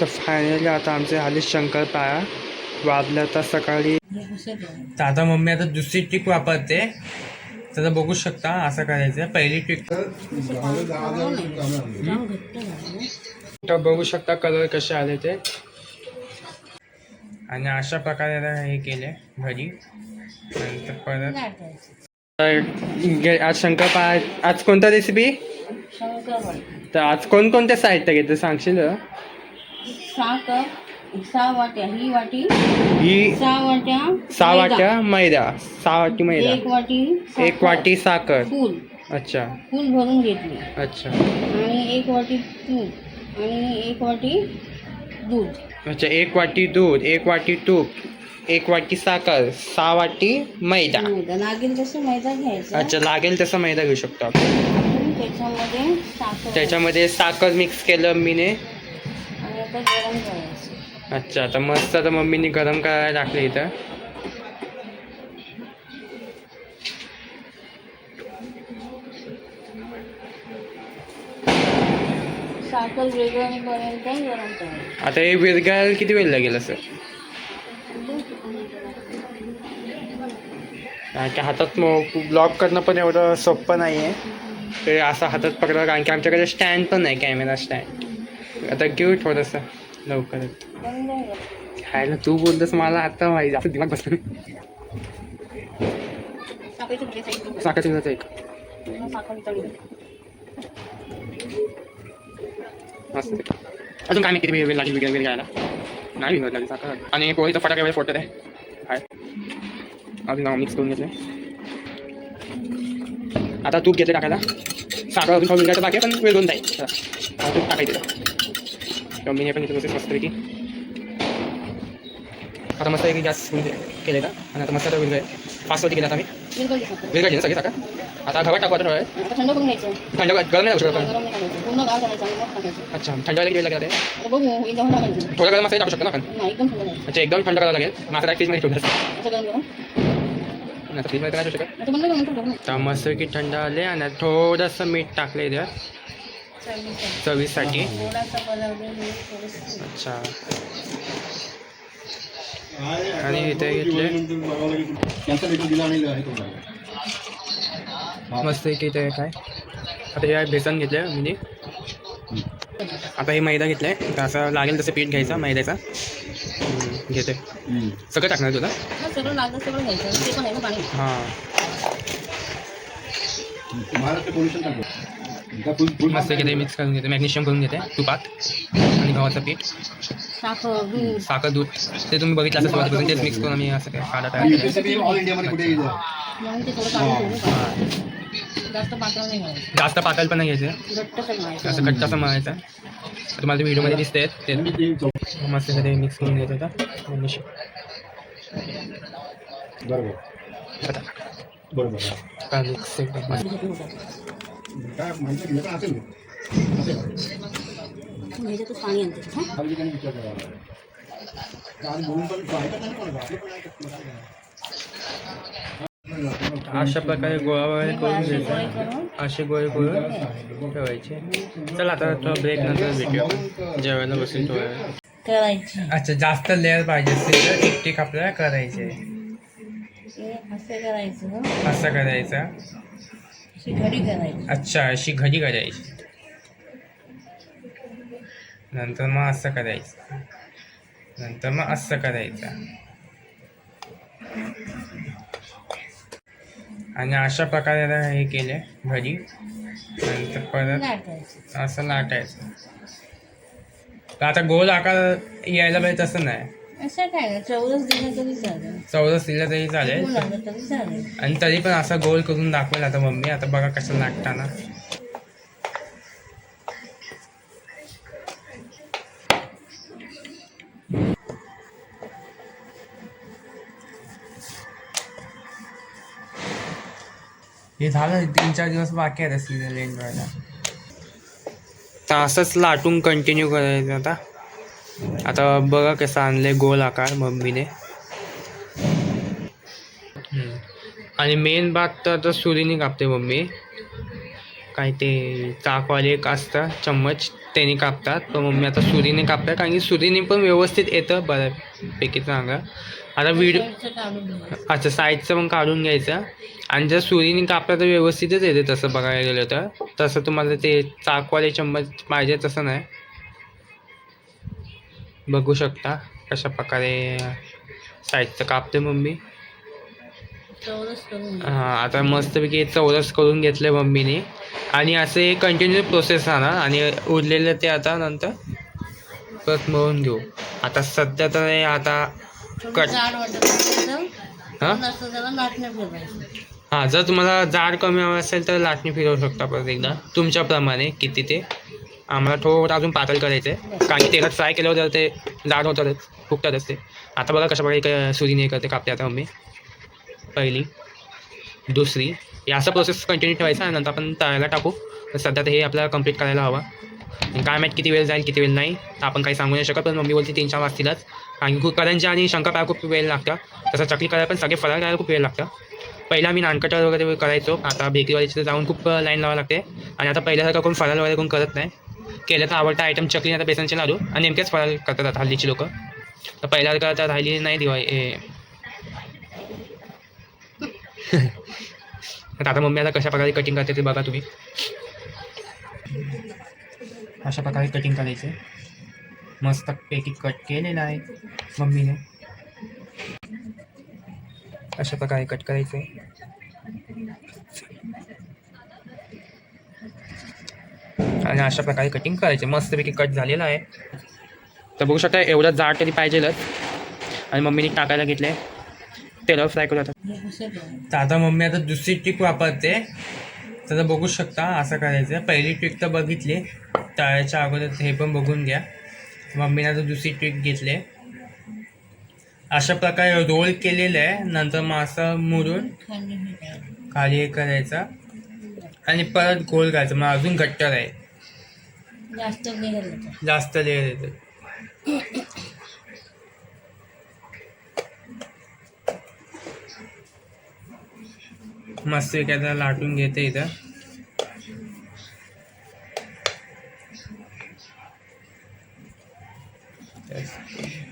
तर फायनली आता आमचे आले शंकरपाळा वाजले आता सकाळी. तर आता मम्मी आता दुसरी ट्रिक वापरते. तर बघू शकता असं करायचं पहिली ट्रिक तर बघू शकता कलर कसे आले ते. आणि अशा प्रकारे हे केले घरी नंतर परत आज शंकरपाळा आज कोणता रेसिपी तर आज कोणकोणते साहित्य घेते सांगशील? सहा कप सहा वाट्या ही वाटी ही सहा वाट्या सहा मैदा. वाट्या मैदा सहा वाटी मैदा. एक वाटी साखर. एक वाटी साखर. फूल. अच्छा. फूल भरून घेतली. अच्छा. आणि एक वाटी तूप. आणि एक वाटी दूध. अच्छा एक वाटी दूध एक वाटी तूप एक वाटी साखर सहा वाटी मैदा. मैदा. लागेल तसं मैदा घ्यायचा. अच्छा लागेल तसं मैदा घेऊ शकतो आपण. त्याच्यामध्ये साखर. त्याच्यामध्ये साखर मिक्स केलं मम्मीने गरम करायचं अच्छा आता मस्त आता मम्मीने गरम करायला टाकलं इथं. साखर वेगळेपर्यंत गरम करायचं. आता हे विरघळायला किती वेळ लागेल असं? कारण की हातात ब्लॉक करणं पण एवढं सोपं नाही आहे ते असं हातात पकडा कारण की आमच्याकडे स्टँड पण नाही कॅमेरा स्टँड. आता घेऊ थोडंसं लवकरच बंद कर. खायला तू बोलतस मला आता माहिती जास्त दिमाग बसलं. साखर चिंचाचं एक मस्त. अजून काय नाही वेळ लागेल वेगळ्या घ्यायला. नाही विनोद लागेल साखर आणि पोळीचा फटाका वेळ फोटो आहे काय अजून मिक्स करून घेतलं आता तूप घेते टाकायला. साखर अजून खाऊन घ्यायचं बाकी पण वेळ दोन जाईल. तूप टाकायचं. मम्मीने पण इथे प्रोसेस मस्तपैकी आता मस्त एक गॅस केलं का आणि आता मस्त वेळ फास्टवरती केलं आता आम्ही काढली ना सगळी साखर आता गव्हात टाकू आता थोडा गरम नाही टाकू शकत नाही अच्छा थंड व्हायला वेळ लागेल हे? थोडं गरम असेल टाकू शकतो ना आपण नाही अच्छा एकदम थंड करावं लागेल काय फ्रीजमध्ये ठेवलं नाही फ्रीजमध्ये नाही शकत टाकू तर मस्त की थंड आले आणि थोडंसं मीठ टाकलं चवीचं. चवीसाठी. अच्छा. आणि इथे घेतले मस्त की इथे काय आता हे बेसन घेतलं म्हणजे आता हे मैदा घेतलाय. तर असं लागेल तसं पीठ घ्यायचं मैद्याचा? घेते. सगळं टाकणार तुला? हा, हां मस्त घेते मिक्स करून घेते मॅग्नेशियम करून घेते तुपात आणि गव्हाचं पीठ. साखर दूध. साखर दूध. ते तुम्ही बघितलं असं सुरुवातीपासून तेच मिक्स करून आम्ही असं काय काढा तयार. जास्त पातळ पण नाही घ्यायचं असं घट्ट असं मळायचं. तर तुम्हाला ते व्हिडिओमध्ये दिसते ते. मस्त ते मिक्स करून घ्यायचं आता. मॅग्नेशियम बरोबर. आता बरोबर. का मिक्स एकदम मस्त काय माहिती घेतलं पण असेल ह्याच्यातच पाणी आणते हा काही ठिकाणी विचार करावा आज बोलून पण try करणार नाही कोणाला. आपलं पण नाही करत. अशा प्रकारे गोळा वगैरे करून असे गोळे घ्यायचे करून असे गोळे करून ठेवायचे चला आता थोडा ब्रेक नंतर भेटूया जेवायला बसून थोड्या वेळ. करायची अच्छा जास्त लेअर पाहिजे असेल तर एक टिक आपल्याला करायचे हे असं करायचं हं. असं करायचं करायची अच्छा अशी घडी करायची नंतर मग असं करायचं. नंतर मग असं करायचं. आणि अशा प्रकारे आता हे केले घडी. नंतर परत लाटायचं. असं लाटायचं. तर आता गोल आकार यायला पाहिजे तसं नाही. असं काय नाही, चौरस दिलं तरी चालेल. चौरस दिलं तरी चालेल. गोल लागलं तरी चालेल. आणि तरी पण असा गोल करून दाखवेल आता मम्मी. आता बघा कसं लागताना हे झालं तीन चार दिवस बाकी आहेत सीझन एंड व्हायला तर असंच लाटून कंटिन्यू करायचं आता. आता बघा कसं आणले गोल आकार मम्मीने. आणि मेन भाग तर आता सुरीने कापते मम्मी. काय ते चाकवाले एक असतं चम्मच त्यांनी कापतात. तो मम्मी आता सुरीने कापतात कारण की सुरीने पण व्यवस्थित येतं बऱ्यापैकी चांगलं. आता व्हिडिओ अच्छा साईडचं पण काढून घ्यायचं. आणि जर सुरीने कापलं तर व्यवस्थितच येते तसं बघायला गेलं तर. तसं तुम्हाला ते चाकवाले चम्मच पाहिजे तसं नाही. बघू शकता कशा प्रकारे साईडचं कापते मम्मी. हां आता मस्तपैकी चौरस करून घेतलं मम्मीने. आणि असे कंटिन्यू प्रोसेस राहणार. आणि उरलेलं ते आता नंतर परत मळून घेऊ. आता सध्या तर आता कट. हां? हां जर तुम्हाला जाड कमी हवं असेल तर लाटणी फिरवू शकता परत एकदा. तुमच्याप्रमाणे किती ते आम्हाला थोडं अजून पातळ करायचं आहे कारण की तेलात फ्राय केल्यावर जर ते जाड होतात फुगतातच ते आता बघा कशा प्रकारे सुरीने करते कापते आता मम्मी. पहिली. दुसरी. हे असं प्रोसेस कंटिन्यू ठेवायचा आणि नंतर आपण तळायला टाकू. तर सध्या तर हे आपल्याला कंप्लीट करायला हवं. काय माहीत किती वेळ जाईल किती वेळ नाही. आपण काही सांगू नाही शकत पण मम्मी बोलते तीन चार वाजतीलच. आणि खूप करंजा आणि शंकरपाळ्या खूप वेळ लागतं. तसं चकली करायला पण सगळे फराळ करायला खूप वेळ लागतं. पहिला मी नानकटर वगैरे करायचो. आता बेकरीवालीची जाऊन खूप लाईन लावावं लागते. आणि आता पहिल्यासारखं कोण फराळ वगैरे कोण करत नाही. केलं तर आवडता आयटम चकली आता बेसनचे लाडू. आणि नेमकेच फराळ करतात हल्लीची लोक. तर पहिल्यासारखं आता राहिली नाही दिवाळी आता मम्मी आता कशा प्रकारे कटिंग करते ते बघा तुम्ही. अशा प्रकारे कटिंग करायचे? मस्त पैकी कट केलेलं आहे मम्मीने. अशा प्रकारे कट करायचे? आणि अशा प्रकारे कटिंग करायचे. मस्तपैकी कट झालेलं आहे. तर बघू शकता एवढं जाड तरी पाहिजेलच. आणि मम्मीने टाकायला घेतले तेलावर फ्राय करू आता? तर आता मम्मी आता दुसरी ट्रिक वापरते. तर बघू शकता असं करायचं. पहिली ट्रिक तर बघितली. तळायच्या अगोदर हे पण बघून घ्या. मम्मीने आता दुसरी ट्रिक घेतली. अशा प्रकारे रोल केलेलं आहे. नंतर मग असं मुरून खाली हे करायचं. आणि परत गोल करायचं मग अजून घट्ट राहील जास्त लेअर होतं जास्त लेअर येते मस्त एखादा लाटून घेते इथं Yes.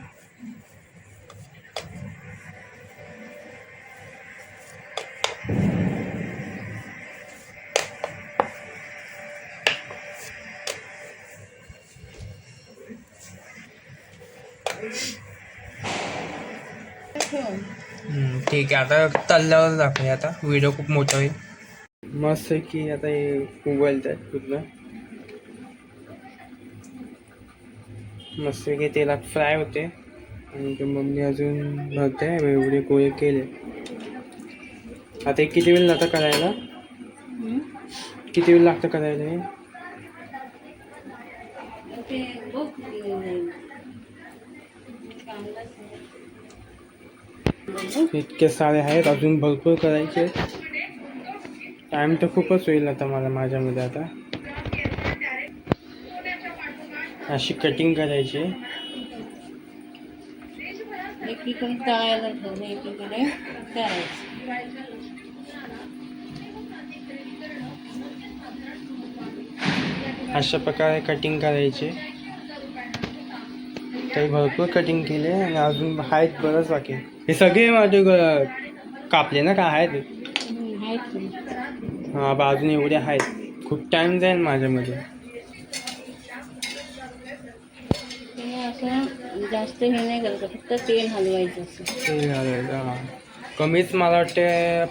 ठीक आहे आता तल्ल्यावर दाखवूया आता व्हिडिओ खूप मोठा होईल. मस्त की आता हे उबलत आहे पूर्ण. मस्त की तेलात फ्राय होते. आणि ते मम्मी अजून भरते एवढे गोळे केले. आता किती वेळ लागतं करायला. किती वेळ लागतं करायला हे? ते इतके सारे आहेत अजून भरपूर करायचे. टाइम तर खूपच होईल आता मला माझ्यामध्ये आता. अशी कटिंग करायची. एकीकडे तळायला ठेवलं एकीकडे करायचं. अशा प्रकारे कटिंग करायची. काही भरपूर कटिंग केले आणि अजून आहेत बरंच बाकी हे सगळे माझे कापले ना का आहेत? हम्म, आहेत की. हां बा अजून एवढे आहेत. खूप टाईम जाईल माझ्यामध्ये. असं जास्त हे नाही करायचं फक्त तेल हलवायचं असं. ते घालायचं, हां. कमीच मला वाटते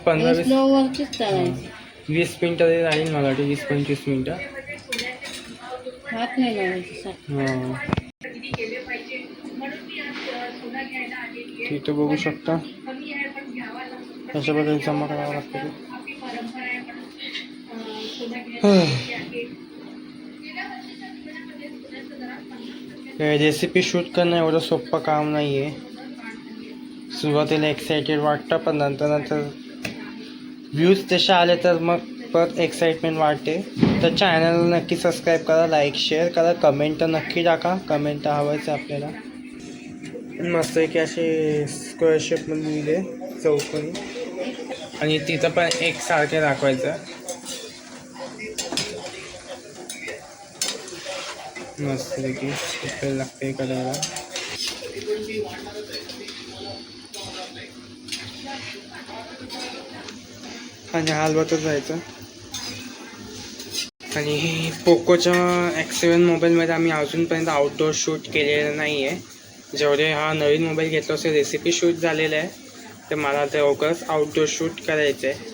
पंधरा वीस स्लो वरतीच तळायचं वीस मिनटं तरी राहील मला वाटतं वीस पंचवीस मिनटं. हात नाही लावायचं सा- हां इथं बघू शकता. अशा प्रकारे जमा लागतं लागतो रेसिपी शूट करणं एवढं सोपं काम नाही आहे सुरुवातीला एक्सायटेड वाटतं पण नंतर नंतर व्ह्यूज तसे आले तर मग परत एक्साइटमेंट वाटते तर चॅनल नक्की सबस्क्राईब करा लाईक शेअर करा कमेंट तर नक्की टाका. कमेंट तर आहे आपल्याला. मस्त एक असे स्क्वेअर शेपमध्ये दिले चौकोनी. आणि तिथं पण एक सारखे दाखवायचं. मस्तपैकी आपल्याला लागते करायला आणि हलवतच जायचं. आणि पोकोच्या एक्स सेवन मोबाईलमध्ये आम्ही अजूनपर्यंत आउटडोअर शूट केलेलं नाही आहे जेवढे हा नवीन मोबाईल घेतला असे रेसिपी शूट झालेलं आहे तर मला ते लवकरच आउटडोर शूट करायचं आहे.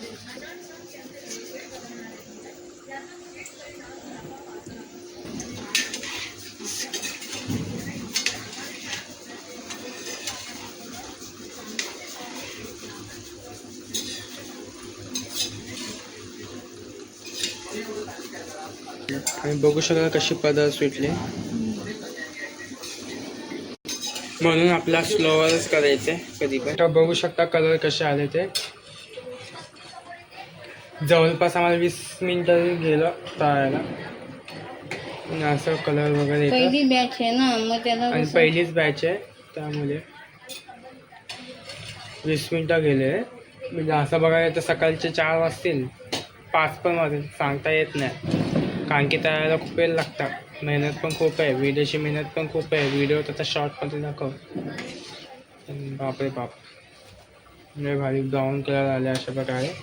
आणि बघू शकता कशी पदार्थ सुटली. म्हणून आपला स्लोवरच करायचे कधी पण. तर बघू शकता कलर कसे आले ते. जवळपास आम्हाला वीस मिनिटं गेलं तळायला आणि असं कलर वगैरे येतं. पहिली बॅच आहे ना मग त्याला आणि पहिलीच बॅच आहे त्यामुळे. वीस मिनटं गेले. म्हणजे असं बघायला तर सकाळचे चार वाजतील. पाच पण वाजतील सांगता येत नाही. कारण की त्याला खूप वेळ लागतात. मेहनत पण खूप आहे व्हिडिओची मेहनत पण खूप आहे. व्हिडिओ त्याचा शॉर्टमध्ये दाखव. बापरे बाप. लय भारी ब्राऊन कलर आले अशा प्रकारे.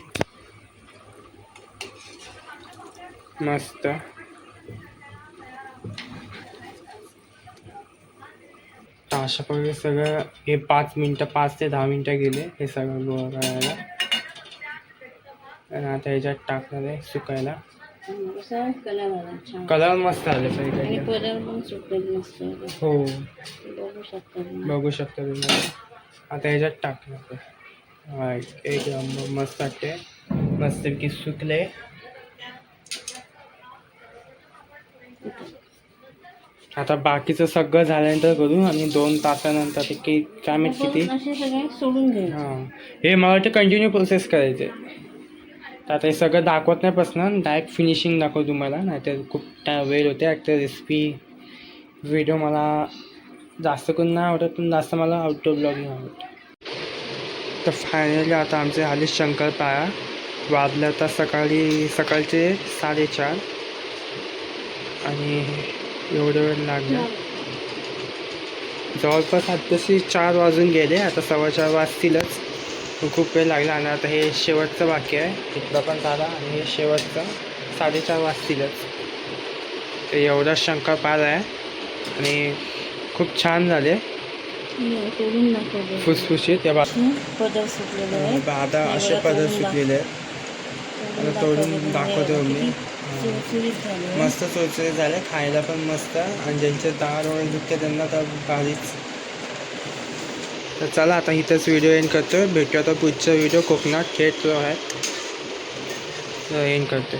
मस्त. अशा प्रकारे सगळं हे पाच मिनटं पाच ते दहा मिनटं गेले हे सगळं गोळा करायला. आणि आता ह्याच्यात टाकणार आहे सुकायला. कलर मस्त आले पाहिजे हो. बघू शकता तुम्ही. आता ह्याच्यात. हा, एक मस्त वाटते. मस्त की सुकले. आता बाकीचं सगळं झाल्यानंतर करू आणि दोन तासानंतर ते काय माहीत किती? सोडून घेऊ हां हे मला वाटतं कंटिन्यू प्रोसेस करायचे तर आता हे सगळं दाखवत नाही पासून डायरेक्ट फिनिशिंग दाखव तुम्हाला. नाहीतर खूप टा वेळ होते. ॲक्टर रेसिपी व्हिडिओ मला जास्त करून नाही आवडत पण जास्त मला आउटडोर ब्लॉगिंग आवडतं. तर फायनली आता आमचे आले शंकरपाळा वाजले आता सकाळी सकाळचे साडेचार. आणि एवढं वेळ लागला जवळपास आत्ताशी चार वाजून गेले. आता सव्वा चार वाजतीलच. खूप वेळ लागला आणि आता हे शेवटचं बाकी आहे. इथलं पण झाला आणि हे शेवटचं साडेचार वाजतीलच. तर एवढा शंकरपाळ आहे आणि खूप छान झाले. फुसफुशीत. या पदर सुटलेले आहेत. आता असे पदर सुटलेले आहेत. आता तोडून दाखवतो मी मस्त चोचले झाले. खायला पण मस्त. आणि ज्यांचे दाढ वगैरे दुखते त्यांना तर भारीच. तर चला आता इथंच व्हिडिओ एंड करतो भेटतो आता पुढचा व्हिडिओ कोकणात थेट आहे एंड करतो